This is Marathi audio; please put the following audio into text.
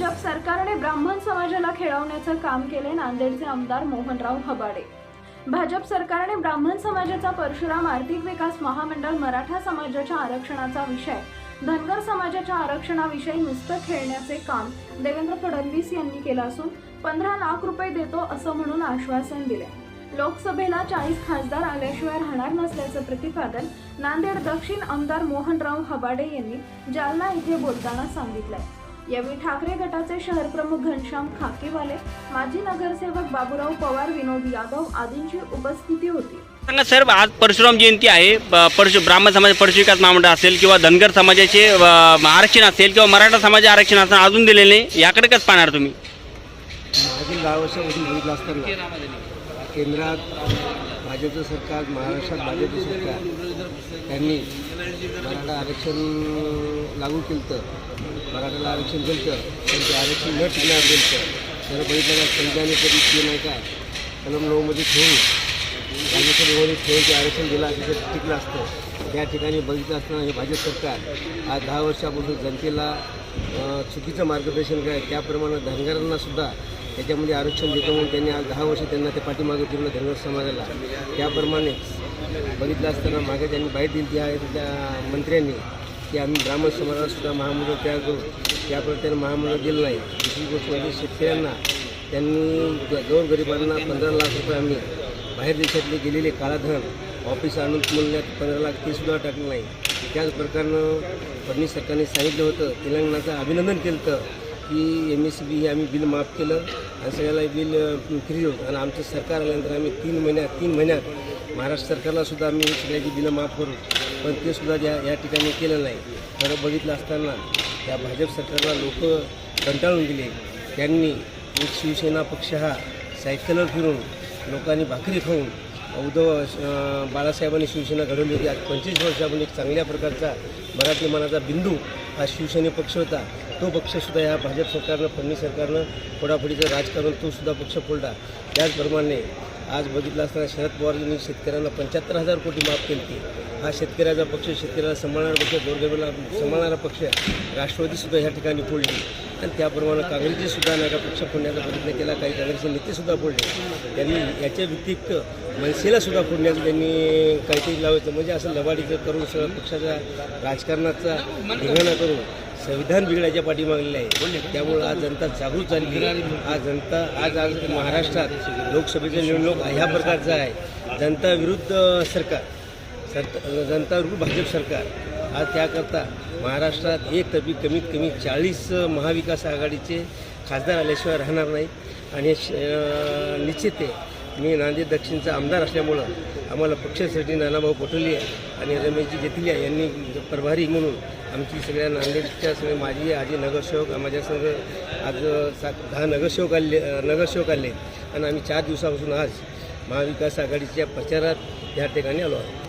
भाजप सरकारने ब्राह्मण समाजाला खेळवण्याचं काम केले नांदेडचे आमदार मोहनराव हबाडे. भाजप सरकारने ब्राह्मण समाजाचा परशुराम आर्थिक विकास महामंडळ मराठा समाजाच्या आरक्षणाचा विषय धनगर समाजाच्या आरक्षणाविषयी नुसतं खेळण्याचे काम देवेंद्र फडणवीस यांनी केलं असून पंधरा लाख रुपये देतो असं म्हणून आश्वासन दिले. लोकसभेला चाळीस खासदार आल्याशिवाय राहणार नसल्याचं प्रतिपादन नांदेड दक्षिण आमदार मोहनराव हबाडे यांनी जालना इथे बोलताना सांगितलंय. यावेळी ठाकरे गटाचे शहर प्रमुख घनश्याम खाकेवाले माजी नगरसेवक बाबूराव पवार विनोद यादव आदींची उपस्थिती होती. सांगा सर आज परशुराम जयंती आहे. ब- परशु ब्राह्मण समाज परशु विकास महामंडळ असेल किंवा धनगर समाजाचे अ, आरक्षण असेल किंवा मराठा समाज आरक्षण असेल अजून दिलेले नाही. याकडे कसं पाहणार तुम्ही? मागील दहा वर्षापासून बघितलं असताना केंद्रात भाजपचं सरकार महाराष्ट्रात भाजपचं सरकार त्यांनी मराठा आरक्षण लागू केलं तर मराठाला आरक्षण दिलं तर पण आरक्षण न टिकणार दिलं तर तर बघितलं का कधी ते नाही का कलम नऊमध्ये ठेवून राज्यसभेमध्ये ठेवून ते आरक्षण दिलं असं ते टिकलं असतं. त्या ठिकाणी बघितलं असताना हे भाजप सरकार आज दहा वर्षापासून जनतेला चुकीचं मार्गदर्शन काय त्याप्रमाणे धनगरांनासुद्धा याच्यामध्ये त्याच्यामध्ये आरक्षण देतो म्हणून त्यांनी आज दहा वर्ष त्यांना ते पाठीमागे फिरलं धनगर समाजाला त्याप्रमाणेच बघितलं असताना मागे त्यांनी बाईट दिली आहे त्या मंत्र्यांनी की आम्ही ब्राह्मण समाजाला सुद्धा महामंडळ तयार करू. त्याप्रमाणे त्यांना महामंडळ दिलं नाही. दुसरी गोष्ट म्हणजे शेतकऱ्यांना त्यांनी गोरगरिबांना पंधरा लाख रुपये आम्ही बाहेर देशातले गेलेले काळाधन ऑफिस आणून म्हणण्यात पंधरा लाख ते सुद्धा टाकलं नाही. त्याच प्रकारनं फडणवीस सरकारने सांगितलं होतं तेलंगणाचं अभिनंदन केलं होतं. की एम एस सी बी हे आम्ही बिल माफ केलं आणि सगळ्याला बिल फ्री होतं. आणि आमचं सरकार आल्यानंतर आम्ही तीन महिन्यात तीन महिन्यात महाराष्ट्र सरकारला सुद्धा आम्ही सगळ्याची बिलं माफ करू पण ते सुद्धा या या ठिकाणी केलं नाही. खरं बघितलं असताना त्या भाजप सरकारला लोक कंटाळून गेले. त्यांनी एक शिवसेना पक्ष हा सायकलवर फिरून लोकांनी भाकरी खाऊन उद्धव बाळासाहेबांनी शिवसेना घडवली होती. आज पंचवीस वर्षापासून एक चांगल्या प्रकारचा मराठी मनाचा बिंदू हा शिवसेने पक्ष होता तो पक्षसुद्धा या भाजप सरकारनं फडणवीस सरकारनं फोडाफोडीचं राजकारण तोसुद्धा पक्ष फोडला. त्याचप्रमाणे आज बघितलं असताना शरद पवार यांनी शेतकऱ्यांना पंच्याहत्तर हजार कोटी माफ केली होती. हा शेतकऱ्याचा पक्ष शेतकऱ्याला सांभाळणारा पक्ष गोरगरिबाला सांभाळणारा पक्ष राष्ट्रवादीसुद्धा ह्या ठिकाणी फोडली. आणि त्याप्रमाणे काँग्रेसची सुद्धा नाही का पक्ष फोडण्याचा प्रयत्न केला. काही काँग्रेसचे नेतेसुद्धा फोडले. त्यांनी याच्या व्यतिरिक्त मनसेला सुद्धा फोडण्याचं त्यांनी काहीतरी लावायचं. म्हणजे असं लबाडीचं करून सगळं पक्षाचा राजकारणाचा धिंगाणा करून संविधान बिघडायच्या पाठीमागलेलं आहे. त्यामुळं आज जनता जागृत झाली आज जनता आज आज महाराष्ट्रात लोकसभेचं निवडणूक ह्या प्रकारचा आहे. जनता विरुद्ध सरकार. सर जनता विरुद्ध भाजप सरकार. आज त्याकरता महाराष्ट्रात एक तबी कमीत कमी चाळीस महाविकास आघाडीचे खासदार आल्याशिवाय राहणार नाही. आणि हे श- निश्चित आहे मी नांदेड दक्षिणचा आमदार असल्यामुळं आम्हाला पक्षासाठी नानाभाऊ पटोले आणि रमेशजी जेतिलिया यांनी प्रभारी म्हणून आमची सगळ्या नांदेडच्या सगळे माझी आजी नगरसेवक माझ्यासंग आज सात दहा नगरसेवक आले नगरसेवक आले. आणि आम्ही चार दिवसापासून आज महाविकास आघाडीच्या प्रचारात या ठिकाणी आलो आहोत.